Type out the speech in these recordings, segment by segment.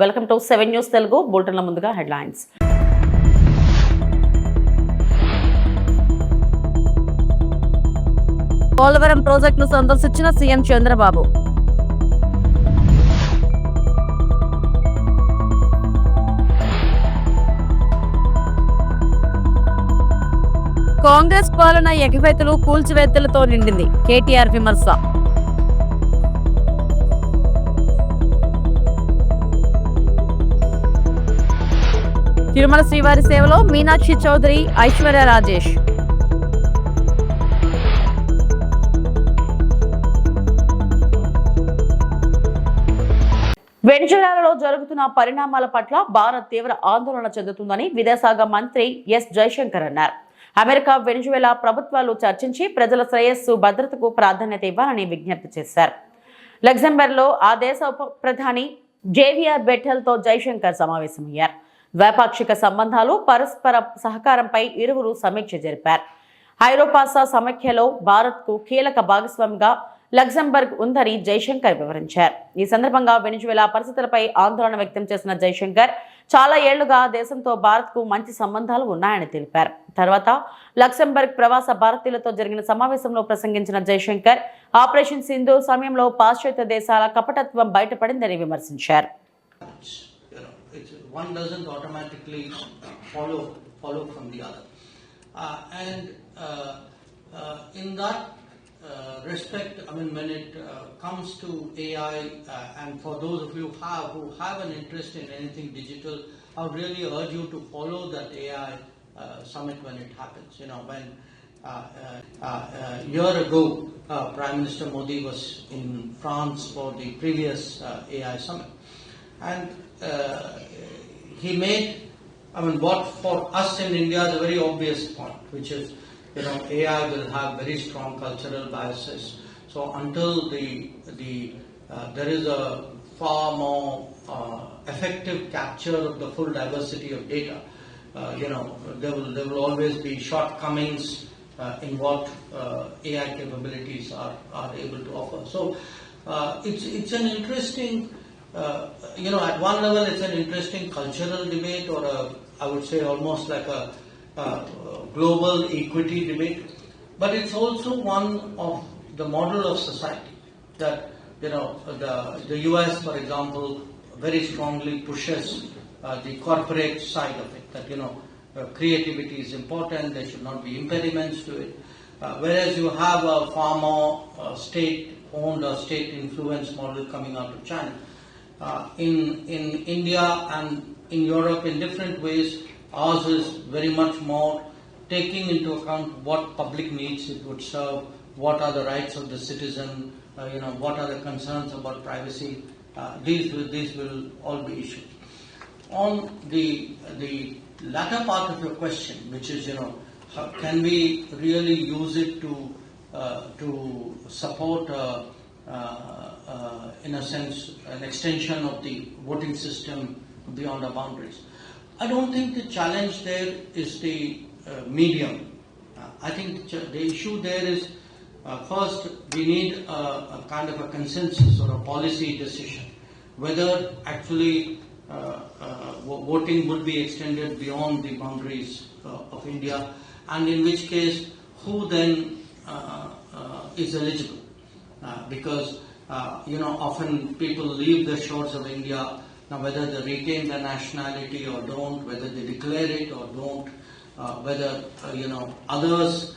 Welcome to seven news Telugu బులెటిన్ల ముందుగా headlines. Polavaram ప్రాజెక్టును సందర్శించిన సీఎం చంద్రబాబు. కాంగ్రెస్ పాలన ఎగవేతలు కూల్చివేతలతో నిండింది కేటీఆర్ విమర్శ. తిరుమల శ్రీవారి సేవలో మీనాక్షి చౌదరి ఐశ్వర్య రాజేష్. వెనిజులాలో జరుగుతున్న పరిణామాల పట్ల భారత్ తీవ్ర ఆందోళన చెందుతుందని విదేశాంగ మంత్రి ఎస్ జైశంకర్ అన్నారు. అమెరికా వెనిజువేలా ప్రభుత్వాలు చర్చించి ప్రజల శ్రేయస్సు భద్రతకు ప్రాధాన్యత ఇవ్వాలని విజ్ఞప్తి చేశారు. లగ్జంబర్గ్లో ఆ దేశ ఉప ప్రధాని జేవియర్ బెట్టెల్తో జైశంకర్ సమావేశమయ్యారు. ద్వైపాక్షిక సంబంధాలు పరస్పర సహకారంపై ఇరువురు సమీక్ష జరిపారు. ఐరోపాసా సమాఖ్యలో భారత్కు కీలక భాగస్వామిగా లగ్జంబర్గ్ ఉందని జైశంకర్ వివరించారు. ఈ సందర్భంగా వెనిజువేలా పరిస్థితులపై ఆందోళన వ్యక్తం చేసిన జైశంకర్ చాలా ఏళ్ళుగా దేశంతో భారత్కు మంచి సంబంధాలు ఉన్నాయని తెలిపారు. తర్వాత లక్సెంబర్గ్ ప్రవాస భారతీయులతో జరిగిన సమావేశంలో ప్రసంగించిన జైశంకర్ ఆపరేషన్ సింధు సమయంలో పాశ్చాత్య దేశాల కపటత్వం బయటపడిందని విమర్శించారు. It's, one doesn't automatically follow follow from the other. Uh, and uh, uh, in that uh, respect, I mean, when it comes to AI, and for those of you have, who have an interest in anything digital, I would really urge you to follow that AI summit when it happens. You know, when uh, uh, uh, year ago, Prime Minister Modi was in France for the previous AI summit. And uh, he made, I mean, what for us in India is a very obvious point, which is, you know, AI will have very strong cultural biases. So until the the uh, there is a far more uh, effective capture of the full diversity of data, uh, you know, there will there will always be shortcomings uh, in what uh, AI capabilities are are able to offer. So it's it's an interesting you know, at one level, it's an interesting cultural debate, or a, I would say almost like a, uh global equity debate. But it's also one of the model of society that you know the the U.S. for example very strongly pushes uh, the corporate side of it that you know uh, creativity is important there should not be impediments to it uh, whereas you have a far more uh, state owned or state influenced model coming out of China uh, in in India and in Europe in different ways ours is very much more taking into account what public needs it would serve, what are the rights of the citizen, uh, you know, what are the concerns about privacy. Uh, these will these will all be issues. On the the latter part of your question, which is you know, how, can we really use it to uh, to support, uh, in a sense, an extension of the voting system beyond our boundaries? I don't think the challenge there is the uh, medium. Uh, I think the the issue there is uh, first we need a, a kind of a consensus or a policy decision whether actually uh, uh, voting would be extended beyond the boundaries of India, and in which case who then is eligible uh, because you know often people leave the shores of India now whether they retain their nationality or don't, whether they declare it or don't, uh, whether uh, you know others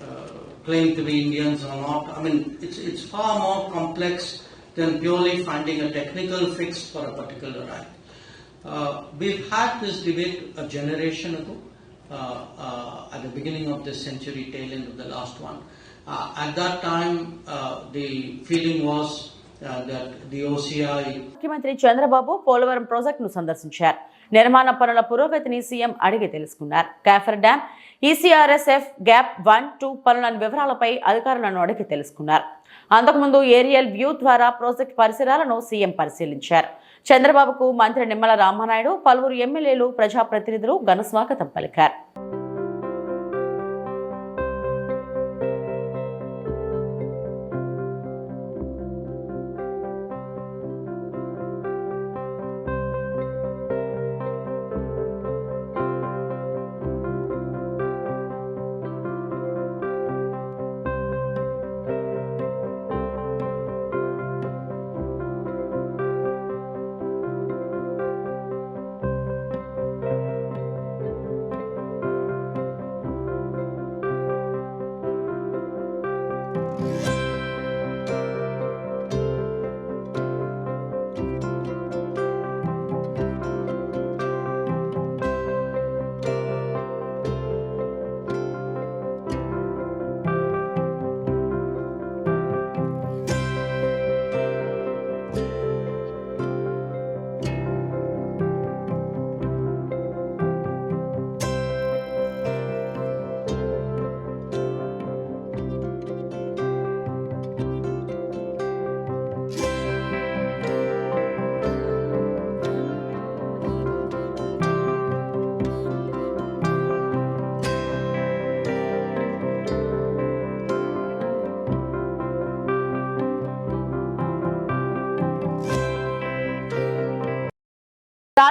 uh, claim to be Indians or not. I mean it's it's far more complex than purely finding a technical fix for a particular right. Uh, we've had this debate a generation ago, uh, uh, at the beginning of this century, tail end of the last one. Uh, at that time, uh, the feeling was uh, ముఖ్యమంత్రి చంద్రబాబు పోలవరం ప్రాజెక్టును సందర్శించారు. నిర్మాణ పనుల పురోగతిని CM అడిగి తెలుసుకున్నారు. Coffer dam ECRSF gap one two పనుల వివరాలపై అధికారులను అడిగి తెలుసుకున్నారు. అంతకుముందు ఏరియల్ వ్యూ ద్వారా ప్రాజెక్ట్ పరిసరాలను సీఎం పరిశీలించారు. చంద్రబాబుకు మంత్రి నిమ్మల రామానాయుడు పలువురు ఎమ్మెల్యేలు ప్రజాప్రతినిధులు ఘన స్వాగతం పలికారు.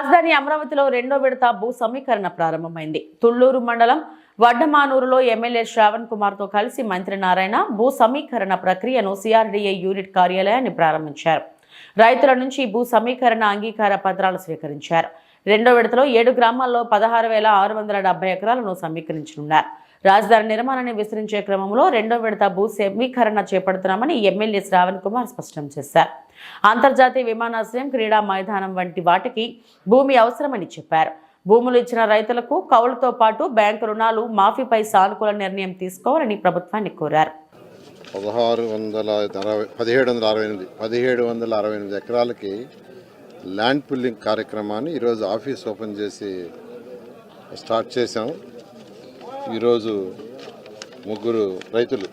రాజధాని అమరావతిలో రెండో విడత భూ సమీకరణ ప్రారంభమైంది. తుళ్ళూరు మండలం వడ్డమానూరులో ఎమ్మెల్యే శ్రావణ్ కుమార్తో కలిసి మంత్రి నారాయణ భూ సమీకరణ ప్రక్రియను సిఆర్డీఏ యూనిట్ కార్యాలయాన్ని ప్రారంభించారు. రైతుల నుంచి భూ సమీకరణ అంగీకార పత్రాలు స్వీకరించారు. రెండో విడతలో ఏడు గ్రామాల్లో పదహారు వేల ఆరు వందల డెబ్బై ఎకరాలను సమీకరించనున్నారు. రాజధాని నిర్మాణాన్ని విస్తరించే క్రమంలో రెండో విడత భూ సమీకరణ చేపడుతున్నామని ఎమ్మెల్యే శ్రావణ్ కుమార్ స్పష్టం చేశారు. అంతర్జాతీయ విమానాశ్రయం క్రీడా మైదానం వంటి వాటికి భూమి అవసరమని చెప్పారు. భూములు ఇచ్చిన రైతులకు కౌలుతో పాటు బ్యాంకు రుణాలు మాఫీపై సానుకూల నిర్ణయం తీసుకోవాలని ప్రభుత్వాన్ని కోరారు. పదహారు వందల అరవై పదిహేడు వందల అరవై ఎనిమిది పదిహేడు వందల అరవై ఎనిమిది ఎకరాలకి ల్యాండ్ పుల్లింగ్ కార్యక్రమాన్ని ఈరోజు ఆఫీస్ ఓపెన్ చేసి స్టార్ట్ చేశాం. ఈరోజు ముగ్గురు రైతులు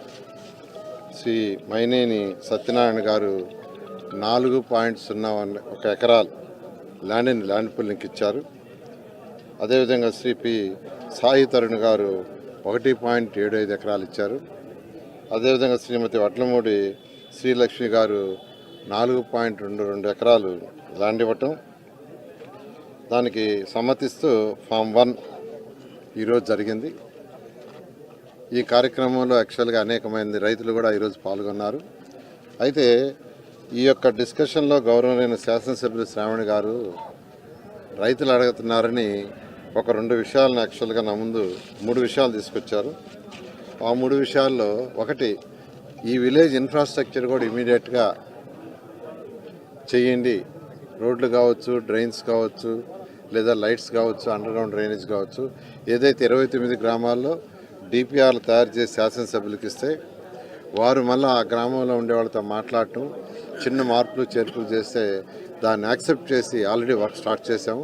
శ్రీ మైనేని సత్యనారాయణ గారు నాలుగు పాయింట్ సున్నా వన్ ఒక ఎకరాలు ల్యాండ్ని ల్యాండ్ పుల్లింగ్కి ఇచ్చారు. అదేవిధంగా శ్రీ పి సాయి తరుణ్ గారు ఒకటి పాయింట్ ఏడు ఐదు ఎకరాలు ఇచ్చారు. అదేవిధంగా శ్రీమతి వడ్లమూడి శ్రీలక్ష్మి గారు నాలుగు పాయింట్ రెండు రెండు ఎకరాలు ల్యాండ్ ఇవ్వటం. దానికి సమ్మతిస్తూ ఫామ్ వన్ ఈరోజు జరిగింది. ఈ కార్యక్రమంలో యాక్చువల్గా అనేకమైన రైతులు కూడా ఈరోజు పాల్గొన్నారు. అయితే ఈ యొక్క డిస్కషన్లో గౌరవమైన శాసనసభ్యులు శ్రావణి గారు రైతులు అడుగుతున్నారని ఒక రెండు విషయాలను యాక్చువల్గా నా ముందు మూడు విషయాలు తీసుకొచ్చారు. ఆ మూడు విషయాల్లో ఒకటి ఈ విలేజ్ ఇన్ఫ్రాస్ట్రక్చర్ కూడా ఇమీడియట్గా చేయండి. రోడ్లు కావచ్చు డ్రైన్స్ కావచ్చు లేదా లైట్స్ కావచ్చు అండర్గ్రౌండ్ డ్రైనేజ్ కావచ్చు. ఏదైతే ఇరవై తొమ్మిది గ్రామాల్లో డిపిఆర్లు తయారు చేసి శాసనసభ్యులకు ఇస్తే వారు మళ్ళీ ఆ గ్రామంలో ఉండే వాళ్ళతో మాట్లాడటం చిన్న మార్పులు చేర్పులు చేస్తే దాన్ని యాక్సెప్ట్ చేసి ఆల్రెడీ వర్క్ స్టార్ట్ చేసాము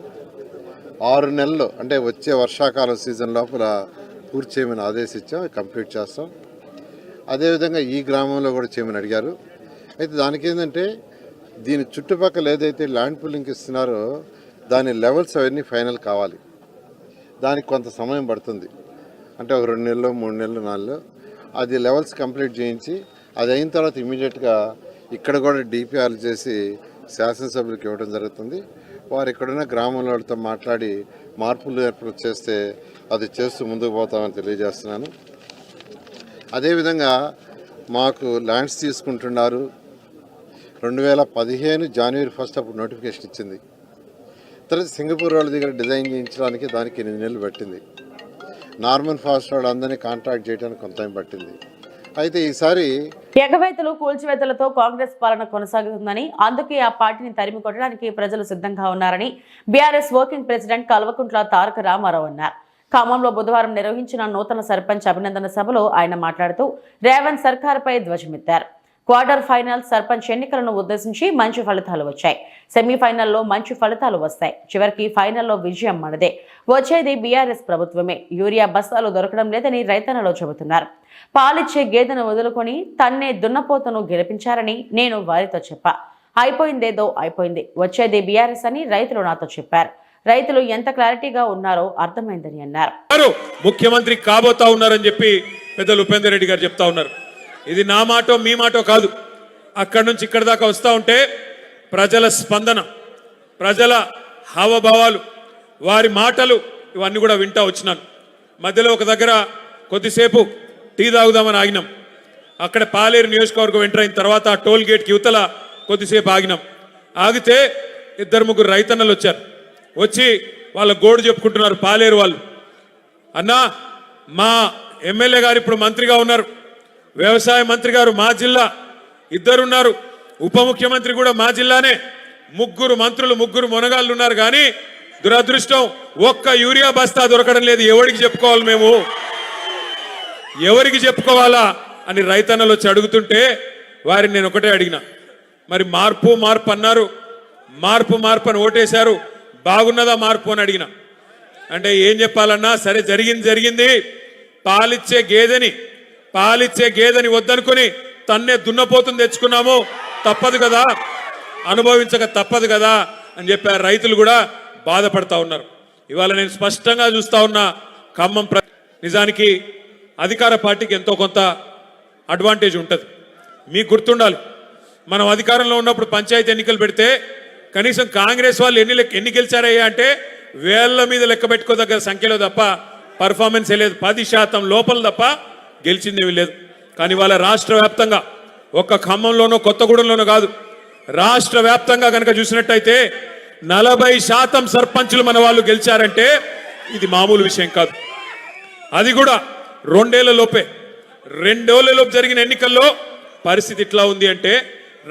ఆరు నెలలు అంటే వచ్చే వర్షాకాలం సీజన్ లోపల పూర్తి చేయమని ఆదేశించాం కంప్లీట్ చేస్తాం. అదేవిధంగా ఈ గ్రామంలో కూడా చేయమని అడిగారు. అయితే దానికి ఏంటంటే దీని చుట్టుపక్కల ఏదైతే ల్యాండ్ పుల్లింగ్ ఇస్తున్నారో దాని లెవెల్స్ అవన్నీ ఫైనల్ కావాలి. దానికి కొంత సమయం పడుతుంది. అంటే ఒక రెండు నెలలు మూడు నెలలు నాలుగు అది లెవెల్స్ కంప్లీట్ చేయించి అది అయిన తర్వాత ఇమీడియట్గా ఇక్కడ కూడా డిపిఆర్లు చేసి శాసనసభ్యులకు ఇవ్వడం జరుగుతుంది. వారు ఇక్కడున్న గ్రామంలో వాళ్ళతో మాట్లాడి మార్పులు ఏర్పాటు చేస్తే అది చేస్తూ ముందుకు పోతామని తెలియజేస్తున్నాను. అదేవిధంగా మాకు ల్యాండ్స్ తీసుకుంటున్నారు. రెండు వేల పదిహేను జనవరి ఫస్ట్ అప్పుడు నోటిఫికేషన్ ఇచ్చింది. తర్వాత సింగపూర్ వాళ్ళ దగ్గర డిజైన్ చేయించడానికి దానికి ఎనిమిది నెలలు పట్టింది. నార్మల్ ఫాస్ట్ వాళ్ళు అందరినీ కాంట్రాక్ట్ చేయడానికి కొంత పట్టింది. అయితే ఈసారి ఎగవేతలు కూల్చివేతలతో కాంగ్రెస్ పాలన కొనసాగుతుందని అందుకే ఆ పార్టీని తరిమి కొట్టడానికి ప్రజలు సిద్ధంగా ఉన్నారని BRS working president Kalvakuntla Taraka Ramarao అన్నారు. ఖమ్మంలో బుధవారం నిర్వహించిన నూతన సర్పంచ్ అభినందన సభలో ఆయన మాట్లాడుతూ రేవంత్ సర్కార్పై ధ్వజమెత్తారు. క్వార్టర్ ఫైనల్ సర్పంచ్ ఎన్నికలను ఉద్దేశించి మంచి ఫలితాలు వచ్చాయి. సెమీఫైనల్లో మంచి ఫలితాలు వస్తాయి. చివరికి ఫైనల్లో విజయం మనదే. వచ్చేది బీఆర్ఎస్ ప్రభుత్వమే. యూరియా బస్తాలు దొరకడం లేదని రైతన్నలో చెబుతున్నారు. పాలిచ్చే గేదెను వదులుకొని తన్నే దున్నపోతను గెలిపించారని నేను వారితో చెప్పా. అయిపోయిందేదో అయిపోయింది. వచ్చేది బీఆర్ఎస్ అని రైతులు నాతో చెప్పారు. రైతులు ఎంత క్లారిటీగా ఉన్నారో అర్థమైందని అన్నారు. ముఖ్యమంత్రి కాబోతా ఉన్నారని చెప్పి పెద్దలు ఉపేందర్ రెడ్డి గారు చెప్తా ఉన్నారు. ఇది నా మాటో మీ మాటో కాదు. అక్కడి నుంచి ఇక్కడి దాకా వస్తూ ఉంటే ప్రజల స్పందన ప్రజల హావభావాలు వారి మాటలు ఇవన్నీ కూడా వింటా వచ్చినాను. మధ్యలో ఒక దగ్గర కొద్దిసేపు టీ తాగుదామని ఆగినాం. అక్కడ పాలేరు నియోజకవర్గం ఎంటర్ అయిన తర్వాత ఆ టోల్ గేట్కి యువతల కొద్దిసేపు ఆగినాం. ఆగితే ఇద్దరు ముగ్గురు రైతన్నలు వచ్చారు. వచ్చి వాళ్ళ గోడు చెప్పుకుంటున్నారు పాలేరు వాళ్ళు. అన్నా మా ఎమ్మెల్యే గారు ఇప్పుడు మంత్రిగా ఉన్నారు. వ్యవసాయ మంత్రి గారు మా జిల్లా ఇద్దరున్నారు. ఉప ముఖ్యమంత్రి కూడా మా జిల్లానే. ముగ్గురు మంత్రులు ముగ్గురు మునగాళ్ళు ఉన్నారు కానీ దురదృష్టం ఒక్క యూరియా బస్తా దొరకడం లేదు. ఎవరికి చెప్పుకోవాలి మేము? ఎవరికి చెప్పుకోవాలా అని రైతన్నలు వచ్చి అడుగుతుంటే వారిని నేను ఒకటే అడిగిన. మరి మార్పు మార్పు అన్నారు. మార్పు మార్పు అని ఓటేశారు. బాగున్నదా మార్పు అని అడిగిన. అంటే ఏం చెప్పాలన్నా సరే జరిగింది జరిగింది. పాలిచ్చే గేదెని పాలిచ్చే గేదెని వద్దనుకొని తన్నే దున్నపోతుని తెచ్చుకున్నాము. తప్పదు కదా. అనుభవించక తప్పదు కదా అని చెప్పారు రైతులు కూడా బాధపడతా ఉన్నారు. ఇవాళ నేను స్పష్టంగా చూస్తా ఉన్నా ఖమ్మం ప్ర నిజానికి అధికార పార్టీకి ఎంతో కొంత అడ్వాంటేజ్ ఉంటుంది. మీకు గుర్తుండాలి మనం అధికారంలో ఉన్నప్పుడు పంచాయతీ ఎన్నికలు పెడితే కనీసం కాంగ్రెస్ వాళ్ళు ఎన్ని లెక్క- ఎన్ని గెలిచారయ్యా అంటే వేళ్ళ మీద లెక్క పెట్టుకోదగ్గర సంఖ్యలో తప్ప పర్ఫార్మెన్స్ లేదు. పది శాతం లోపల తప్ప గెలిచిందేమీ లేదు. కానీ వాళ్ళ రాష్ట్ర వ్యాప్తంగా ఒక్క ఖమ్మంలోనో కొత్తగూడెంలోనో కాదు రాష్ట్ర వ్యాప్తంగా కనుక చూసినట్టయితే నలభై శాతం సర్పంచులు మన వాళ్ళు గెలిచారంటే ఇది మామూలు విషయం కాదు. అది కూడా రెండేళ్ళ లోపే. రెండేళ్ళలోపు జరిగిన ఎన్నికల్లో పరిస్థితి ఎట్లా ఉంది అంటే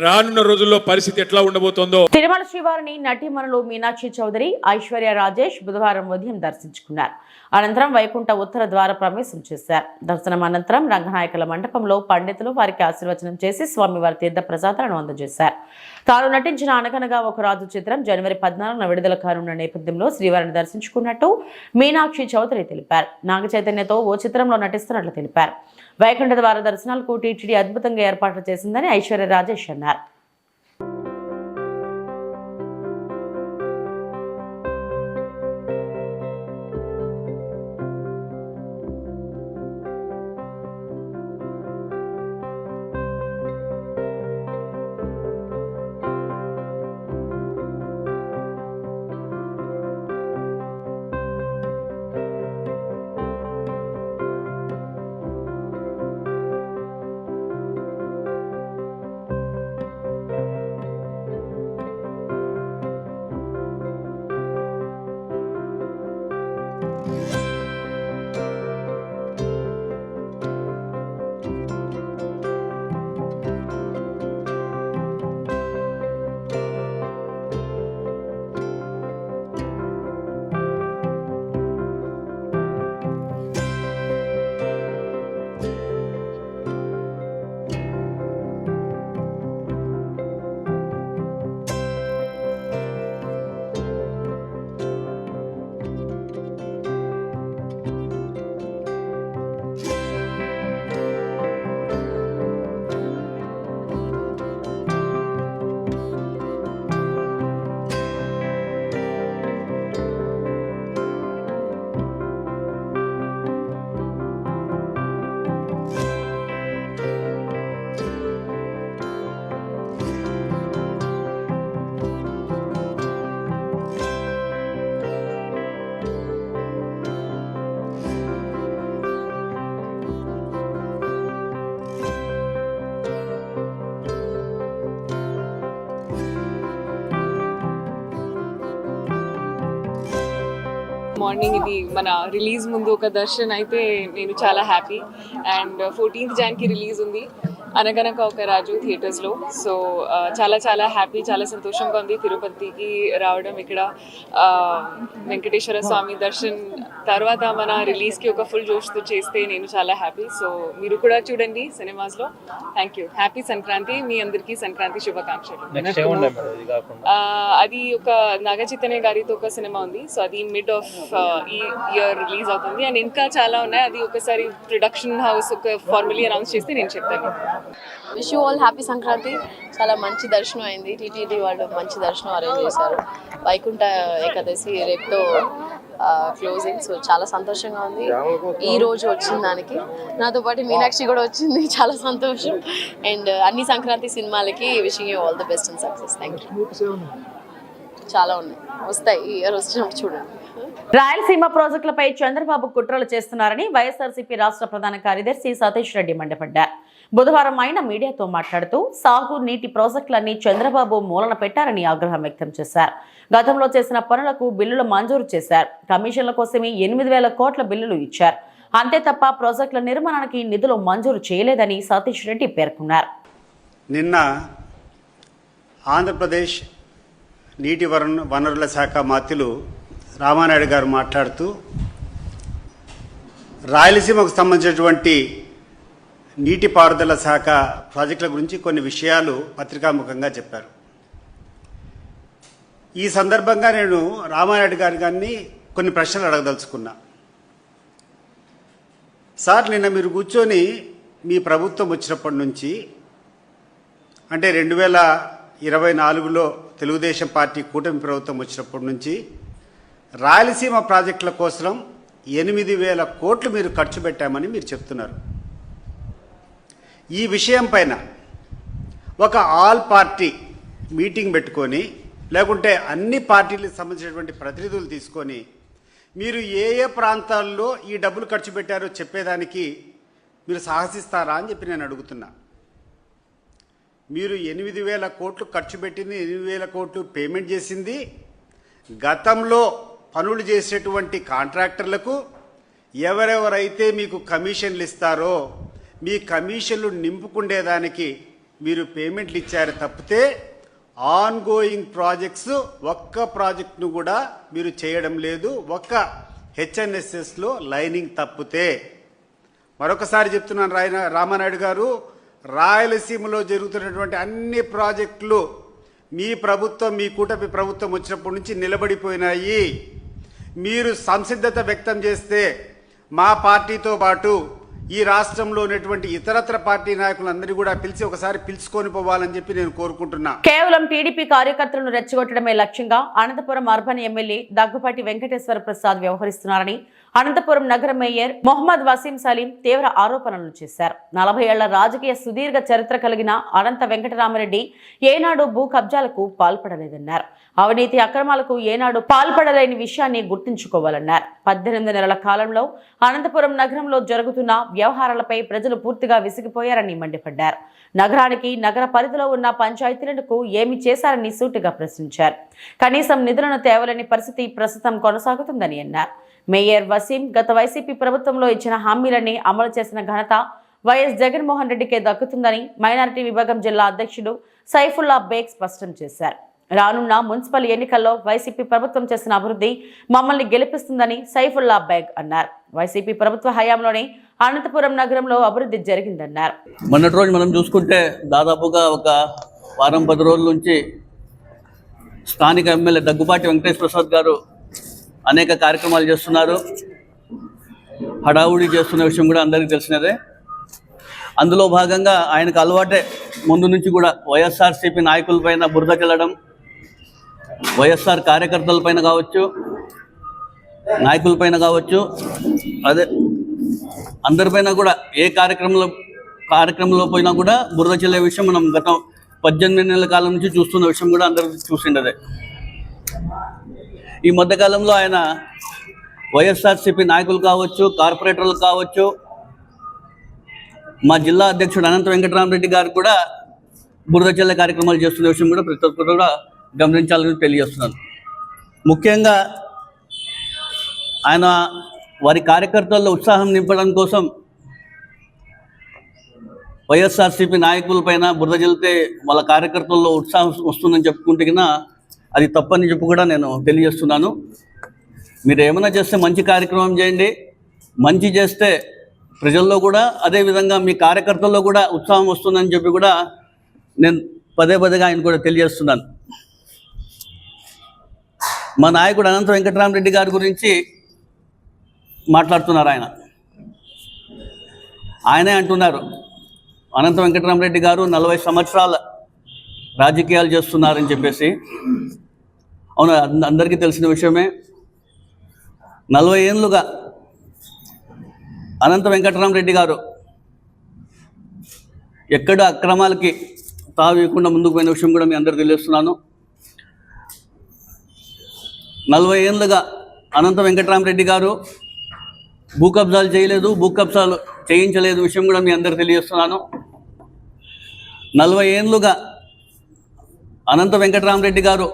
రానున్న రోజుల్లో పరిస్థితి ఎట్లా ఉండబోతోందో. తిరుమల శ్రీవారిని నటిమణులు మీనాక్షి చౌదరి ఐశ్వర్య రాజేష్ బుధవారం ఉదయం దర్శించుకున్నారు. అనంతరం వైకుంఠ ఉత్తర ద్వార ప్రవేశం చేశారు. దర్శనం అనంతరం రంగనాయకుల మండపంలో పండితులు వారికి ఆశీర్వచనం చేసి స్వామివారి తీర్థ ప్రసాదాలను అందజేశారు. తాను నటించిన అనగనగా ఒక రాజు చిత్రం జనవరి పద్నాలుగున విడుదల కానున్న నేపథ్యంలో శ్రీవారిని దర్శించుకున్నట్టు మీనాక్షి చౌదరి తెలిపారు. నాగ చైతన్యతో ఓ చిత్రంలో నటిస్తున్నట్లు తెలిపారు. వైకుంఠ ద్వార దర్శనాలకు టీటీడీ అద్భుతంగా ఏర్పాట్లు చేసిందని ఐశ్వర్య రాజేష్ అన్నారు. Música మార్నింగ్ ఇది మన రిలీజ్ ముందు ఒక దర్శన్ అయితే నేను చాలా హ్యాపీ. అండ్ ఫోర్టీన్త్ జాన్కి రిలీజ్ ఉంది. అనగనక ఒక రాజు థియేటర్స్లో. సో చాలా చాలా హ్యాపీ చాలా సంతోషంగా ఉంది. తిరుపతికి రావడం ఇక్కడ వెంకటేశ్వర స్వామి దర్శన్ తర్వాత మన రిలీజ్కి ఒక ఫుల్ జోష్తో చేస్తే నేను చాలా హ్యాపీ. సో మీరు కూడా చూడండి సినిమాస్లో. Thank you. హ్యాపీ సంక్రాంతి. మీ అందరికీ సంక్రాంతి శుభాకాంక్షలు. అది ఒక నాగ చైతన్య గారితో ఒక సినిమా ఉంది. సో అది మిడ్ ఆఫ్ ఈ ఇయర్ రిలీజ్ అవుతుంది. అండ్ ఇంకా చాలా ఉన్నాయి. అది ఒకసారి ప్రొడక్షన్ హౌస్ ఒక ఫార్మలీ అనౌన్స్ చేస్తే నేను చెప్తాను. Wish you all happy Sankranti చాలా మంచి దర్శనం అయింది. టీటీడీ వాళ్ళు మంచి దర్శనం అరేంజ్ చేశారు. వైకుంఠ ఏకాదశి రేపుతో క్లోజింగ్ సో చాలా సంతోషంగా ఉంది. ఈ రోజు వచ్చిన దానికి. నాతో పాటు మీనాక్షి కూడా వచ్చింది. చాలా సంతోషం. అండ్ uh, అన్ని సంక్రాంతి సినిమాలకి wishing you all the best and success thank you చాలా ఉన్నాయి. వస్తాయి. ఈ ఇయర్ వచ్చినప్పుడు చూడండి. రాయలసీమ ప్రాజెక్టులపై చంద్రబాబు కుట్రలు చేస్తున్నారని వైఎస్ఆర్సీపీ రాష్ట్ర ప్రధాన కార్యదర్శి సతీష్ రెడ్డి మండిపడ్డారు. బుధవారం ఆయన మీడియాతో మాట్లాడుతూ సాగు నీటి ప్రాజెక్టులన్నీ చంద్రబాబు మూలన పెట్టారని ఆగ్రహం వ్యక్తం చేశారు. గతంలో చేసిన పనులకు బిల్లులు మంజూరు చేశారు. కమిషన్ల కోసమే ఎనిమిది వేల కోట్ల బిల్లులు ఇచ్చారు. అంతే తప్ప ప్రాజెక్టుల నిర్మాణానికి నిధులు మంజూరు చేయలేదని సతీష్ రెడ్డి పేర్కొన్నారు. నిన్న ఆంధ్రప్రదేశ్ నీటి వనరు వనరుల శాఖ మాత్రులు రామానాయుడు గారు మాట్లాడుతూ రాయలసీమకు సంబంధించినటువంటి నీటిపారుదల శాఖ ప్రాజెక్టుల గురించి కొన్ని విషయాలు పత్రికాముఖంగా చెప్పారు. ఈ సందర్భంగా నేను రామారెడ్డి గారి గారిని కొన్ని ప్రశ్నలు అడగదలుచుకున్నా. సార్ నిన్న మీరు కూర్చొని మీ ప్రభుత్వం వచ్చినప్పటి నుంచి అంటే రెండు వేల ఇరవై నాలుగులో తెలుగుదేశం పార్టీ కూటమి ప్రభుత్వం వచ్చినప్పటి నుంచి రాయలసీమ ప్రాజెక్టుల కోసం ఎనిమిది వేల కోట్లు మీరు ఖర్చు పెట్టామని మీరు చెప్తున్నారు. ఈ విషయం పైన ఒక ఆల్ పార్టీ మీటింగ్ పెట్టుకొని లేకుంటే అన్ని పార్టీలకు సంబంధించినటువంటి ప్రతినిధులు తీసుకొని మీరు ఏ ఏ ప్రాంతాల్లో ఈ డబ్బులు ఖర్చు పెట్టారో చెప్పేదానికి మీరు సాహసిస్తారా అని చెప్పి నేను అడుగుతున్నా. మీరు ఎనిమిది వేల కోట్లు ఖర్చు పెట్టింది ఎనిమిది వేల కోట్లు పేమెంట్ చేసింది. గతంలో పనులు చేసేటువంటి కాంట్రాక్టర్లకు ఎవరెవరైతే మీకు కమిషన్లు ఇస్తారో మీ కమిషన్లు నింపుకుండేదానికి మీరు పేమెంట్లు ఇచ్చారు తప్పితే ఆన్ గోయింగ్ ప్రాజెక్ట్స్ ఒక్క ప్రాజెక్ట్ను కూడా మీరు చేయడం లేదు. ఒక్క హెచ్ఎన్ఎస్ఎస్లో లైనింగ్ తప్పితే. మరొకసారి చెప్తున్నాను రాయన రామానాయుడు గారు రాయలసీమలో జరుగుతున్నటువంటి అన్ని ప్రాజెక్టులు మీ ప్రభుత్వం మీ కూటమి ప్రభుత్వం వచ్చినప్పటి నుంచి నిలబడిపోయినాయి. మీరు సంసిద్ధత వ్యక్తం చేస్తే మా పార్టీతో పాటు ఈ రాష్ట్రంలో ఉన్నటువంటి ఇతరత్ర పార్టీ నాయకులందరినీ కూడా పిలిచి ఒకసారి పిలుచుకొని పోవాలని చెప్పి నేను కోరుకుంటున్నా. కేవలం టీడీపీ కార్యకర్తలను రెచ్చగొట్టడమే లక్ష్యంగా అనంతపురం అర్బన్ ఎమ్మెల్యే దగ్గుపాటి వెంకటేశ్వర ప్రసాద్ వ్యవహరిస్తున్నారని అనంతపురం నగర మేయర్ మొహమ్మద్ వసీం సలీం తీవ్ర ఆరోపణలు చేశారు. నలభై ఏళ్ళ రాజకీయ సుదీర్ఘ చరిత్ర కలిగిన అనంత వెంకటరామరెడ్డి ఏనాడు భూ కబ్జాలకు పాల్పడలేదన్నారు. అవినీతి అక్రమాలకు ఏనాడు పాల్పడలేని విషయాన్ని గుర్తుంచుకోవాలన్నారు. పద్దెనిమిది నెలల కాలంలో అనంతపురం నగరంలో జరుగుతున్న వ్యవహారాలపై ప్రజలు పూర్తిగా విసిగిపోయారని మండిపడ్డారు. నగరానికి నగర పరిధిలో ఉన్న పంచాయతీలకు ఏమి చేశారని సూటిగా ప్రశ్నించారు. కనీసం నిధులను తేవలేని పరిస్థితి ప్రస్తుతం కొనసాగుతుందని అన్నారు. మేయర్ వసీం గత వైసీపీ ప్రభుత్వంలో ఇచ్చిన హామీలన్నీ అమలు చేసిన ఘనత వైఎస్ జగన్మోహన్ రెడ్డికే దక్కుతుందని మైనారిటీ విభాగం జిల్లా అధ్యక్షుడు సైఫుల్లా బేగ్ స్పష్టం చేశారు. రానున్న మున్సిపల్ ఎన్నికల్లో వైసీపీ ప్రభుత్వం చేసిన అభివృద్ధి మమ్మల్ని గెలిపిస్తుందని సైఫుల్లా బేగ్ అన్నారు. వైసీపీ ప్రభుత్వ హయాంలోనే అనంతపురం నగరంలో అభివృద్ధి జరిగిందన్నారు. మొన్నటి రోజు మనం చూసుకుంటే దాదాపుగా ఒక వారం పది రోజుల నుంచి స్థానిక ఎమ్మెల్యే దగ్గుబాటి వెంకటేష్ ప్రసాద్ గారు అనేక కార్యక్రమాలు చేస్తున్నారు. హడావుడి చేస్తున్న విషయం కూడా అందరికీ తెలిసినదే. అందులో భాగంగా ఆయనకు అలవాటే ముందు నుంచి కూడా వైఎస్ఆర్సీపీ నాయకులపైన బురద చెల్లడం వైఎస్ఆర్ కార్యకర్తలపైన కావచ్చు నాయకులపైన కావచ్చు అదే అందరిపైన కూడా ఏ కార్యక్రమంలో కార్యక్రమంలో పోయినా కూడా బురద చెల్లే విషయం మనం గత పద్దెనిమిది నెలల కాలం నుంచి చూస్తున్న విషయం కూడా అందరూ చూసిండదే. ఈ మధ్యకాలంలో ఆయన వైఎస్ఆర్సీపీ నాయకులు కావచ్చు కార్పొరేటర్లు కావచ్చు మా జిల్లా అధ్యక్షుడు అనంత వెంకటరామరెడ్డి గారు కూడా బురద చెల్లె కార్యక్రమాలు చేస్తున్న విషయం కూడా ప్రతి ఒక్కరు కూడా గమనించాలని తెలియజేస్తున్నాను. ముఖ్యంగా ఆయన వారి కార్యకర్తల్లో ఉత్సాహం నింపడం కోసం వైఎస్ఆర్సీపీ నాయకులపైన బురద జల్లితే వాళ్ళ కార్యకర్తల్లో ఉత్సాహం వస్తుందని చెప్పుకుంటే అది తప్పని చెప్పు కూడా నేను తెలియజేస్తున్నాను. మీరు ఏమైనా చేస్తే మంచి కార్యక్రమం చేయండి. మంచి చేస్తే ప్రజల్లో కూడా అదే విధంగా మీ కార్యకర్తల్లో కూడా ఉత్సాహం వస్తుందని చెప్పి కూడా నేను పదే పదేగా ఆయన కూడా తెలియజేస్తున్నాను. మా నాయకుడు అనంత వెంకటరామరెడ్డి గారి గురించి మాట్లాడుతున్నారు ఆయన. ఆయనే అంటున్నారు అనంత వెంకటరామరెడ్డి గారు నలభై సంవత్సరాల రాజకీయాలు చేస్తున్నారని చెప్పేసి. అవును అంద- అందరికీ తెలిసిన విషయమే. నలభై ఏళ్ళుగా అనంత వెంకటరామరెడ్డి గారు ఎక్కడ అక్రమాలకి తావీయకుండా ముందుకు పోయిన విషయం కూడా మీ అందరికీ తెలియస్తున్నాను నలభై ఏళ్ళుగా అనంత వెంకటరామరెడ్డి గారు భూ కబ్జాలు చేయలేదు భూ కబ్జాలు చేయించలేదు విషయం కూడా మీ అందరికి తెలియజేస్తున్నాను. నలభై ఏళ్ళుగా అనంత వెంకటరామరెడ్డి గారు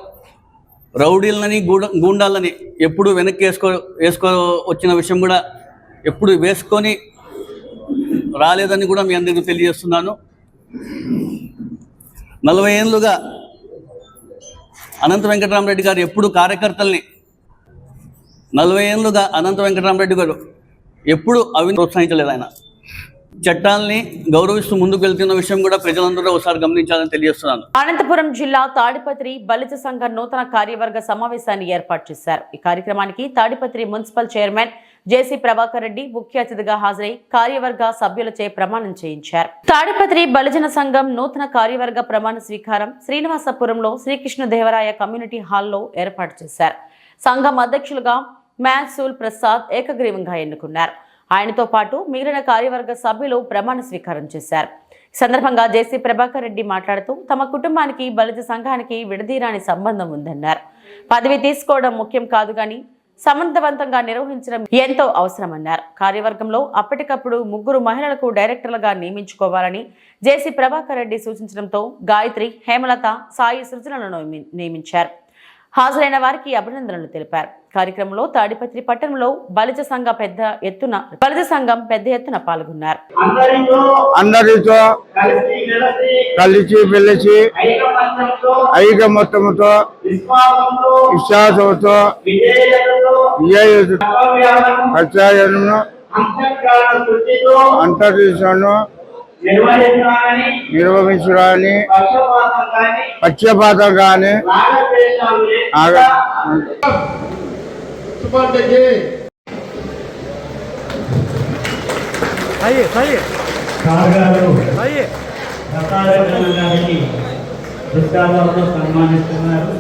రౌడీలని గూడ గూండాలని ఎప్పుడు వెనక్కి వేసుకో వేసుకో వచ్చిన విషయం కూడా ఎప్పుడు వేసుకొని రాలేదని కూడా మీ అందరికీ తెలియజేస్తున్నాను. నలభై ఏళ్ళుగా అనంత వెంకటరామరెడ్డి గారు ఎప్పుడు కార్యకర్తల్ని నలభై ఏళ్ళుగా అనంత వెంకటరామరెడ్డి గారు ఎప్పుడు అవి ప్రోత్సహించలేదు ఆయన. చట్టాలని గౌరవిస్తూ ముందుకు వెళ్తున్న విషయం కూడా ప్రజలందరూ ఒకసారి గమనించాలని తెలియజేస్తున్నాను. అనంతపురం జిల్లా తాడిపత్రి బలిత సంఘ నూతన కార్యవర్గ సమావేశాన్ని ఏర్పాటు చేశారు. ఈ కార్యక్రమానికి Tadipatri municipal chairman JC Prabhakar Reddy ముఖ్య అతిథిగా హాజరై కార్యవర్గ సభ్యులచే ప్రమాణం చేయించారు. తాడిపత్రి బలిజన సంఘం నూతన కార్యవర్గ ప్రమాణ స్వీకారం శ్రీనివాసపురంలో శ్రీకృష్ణదేవరాయ కమ్యూనిటీ హాల్లో ఏర్పాటు చేశారు. సంఘం అధ్యక్షులుగా మ్యాన్సూల్ ప్రసాద్ ఏకగ్రీవంగా ఎన్నుకున్నారు. ఆయనతో పాటు మిగిలిన కార్యవర్గ సభ్యులు ప్రమాణ స్వీకారం చేశారు. ఈ సందర్భంగా జేసీ ప్రభాకర్ రెడ్డి మాట్లాడుతూ తమ కుటుంబానికి బలిత సంఘానికి విడదీరాని సంబంధం ఉందన్నారు. పదవి తీసుకోవడం ముఖ్యం కాదు కానీ సమర్థవంతంగా నిర్వహించడం ఎంతో అవసరమన్నారు. కార్యవర్గంలో అప్పటికప్పుడు ముగ్గురు మహిళలకు డైరెక్టర్లుగా నియమించుకోవాలని జేసీ ప్రభాకర్ రెడ్డి సూచించడంతో గాయత్రి హేమలత సాయి సృజనలను నియమించారు. హాజరైన వారికి అభినందనలు తెలిపారు. కార్యక్రమంలో తాడిపత్రి పట్టణంలో బలిజ సంఘ పెద్ద ఎత్తున బలిజ సంఘం పెద్ద ఎత్తున పాల్గొన్నారు. అందరితో కలిసి పిలిచి ఐకమత్యముతో విశ్వాసంతో ప్రత్యాయను అంతర్దేశంను నిర్వహించడాన్ని పక్షపాతం కానీ సన్మానిస్తున్నారు.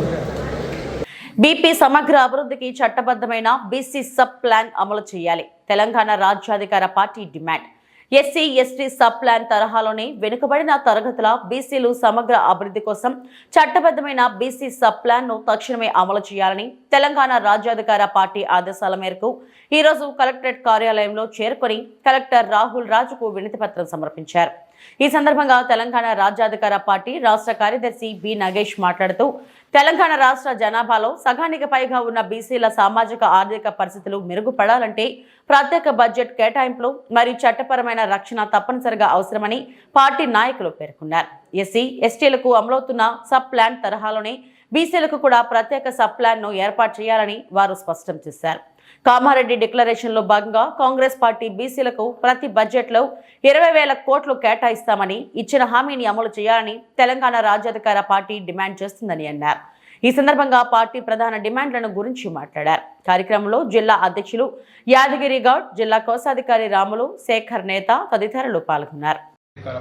బీపీ సమగ్ర అభివృద్ధికి చట్టబద్ధమైన బీసీ సబ్ ప్లాన్ అమలు చేయాలి. Telangana Rajyadhikara party demand. SC ST sub plan తరహాలోనే వెనుకబడిన తరగతుల బీసీలు సమగ్ర అభివృద్ధి కోసం చట్టబద్ధమైన బీసీ సబ్ ప్లాన్ను తక్షణమే అమలు చేయాలని తెలంగాణ రాజ్యాధికార పార్టీ ఆదేశాల మేరకు ఈరోజు కలెక్టరేట్ కార్యాలయంలో చేరుకొని కలెక్టర్ రాహుల్ రాజుకు వినతిపత్రం సమర్పించారు. ఈ సందర్భంగా తెలంగాణ రాజ్యాధికార పార్టీ రాష్ట్ర కార్యదర్శి బి నగేష్ మాట్లాడుతూ తెలంగాణ రాష్ట్ర జనాభాలో సగానికి పైగా ఉన్న బీసీల సామాజిక ఆర్థిక పరిస్థితులు మెరుగుపడాలంటే ప్రత్యేక బడ్జెట్ కేటాయింపులు మరియు చట్టపరమైన రక్షణ తప్పనిసరిగా అవసరమని పార్టీ నాయకులు పేర్కొన్నారు. ఎస్సీ ఎస్టీలకు అమలవుతున్న సబ్ ప్లాన్ తరహాలోనే బీసీలకు కూడా ప్రత్యేక సబ్ ప్లాన్ను ఏర్పాటు చేయాలని వారు స్పష్టం చేశారు. కామారెడ్డి డిక్లరేషన్లో భాగంగా కాంగ్రెస్ పార్టీ బీసీలకు ప్రతి బడ్జెట్లో ఇరవై వేల కోట్లు కేటాయిస్తామని ఇచ్చిన హామీని అమలు చేయాలని తెలంగాణ రాజ్యాధికార పార్టీ డిమాండ్ చేస్తుందని అన్నారు. ఈ సందర్భంగా పార్టీ ప్రధాన డిమాండ్లను గురించి మాట్లాడారు. కార్యక్రమంలో జిల్లా అధ్యక్షులు యాదగిరి గౌడ్ జిల్లా కోశాధికారి రాములు శేఖర్ నేత తదితరులు పాల్గొన్నారు.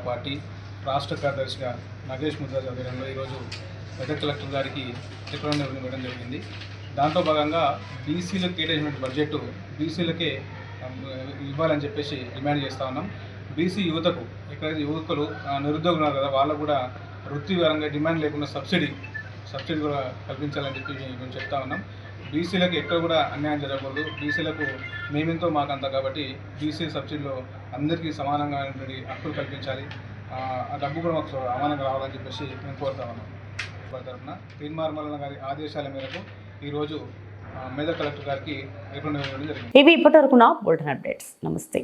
పార్టీ రాష్ట్ర కార్యదర్శిగా నగేష్ ముద్రాజ్ ఆధ్వర్యంలో ఈరోజు మెదక్ కలెక్టర్ గారికి రిప్రజెంటేషన్ ఇవ్వడం జరిగింది. దాంట్లో భాగంగా బీసీలకు కేటాయించిన బడ్జెట్ బీసీలకే ఇవ్వాలని చెప్పేసి డిమాండ్ చేస్తూ ఉన్నాం. బీసీ యువతకు ఎక్కడైతే యువకులు నిరుద్యోగులు ఉన్నారు కదా వాళ్ళకు కూడా వృత్తిపరంగా డిమాండ్ లేకుండా సబ్సిడీ సబ్సిడీ కూడా కల్పించాలని చెప్పి మేము చెప్తా ఉన్నాం. బీసీలకు ఎక్కడ కూడా అన్యాయం జరగకూడదు. బీసీలకు మేమెంతో మాకంత కాబట్టి బీసీ సబ్సిడీలో అందరికీ సమానంగా ఉన్నటువంటి హక్కులు కల్పించాలి. ఆ డబ్బు కూడా మాకు సమానంగా రావాలని చెప్పేసి మేము కోరుతా ఉన్నాం. తరఫున తీర్మార్మల గారి ఆదేశాల మేరకు ఈరోజు మేధా కలెక్టర్ గారికి ఇవి ఇవ్వడం జరిగింది. ఇవి బులెటిన్ అప్డేట్స్. నమస్తే.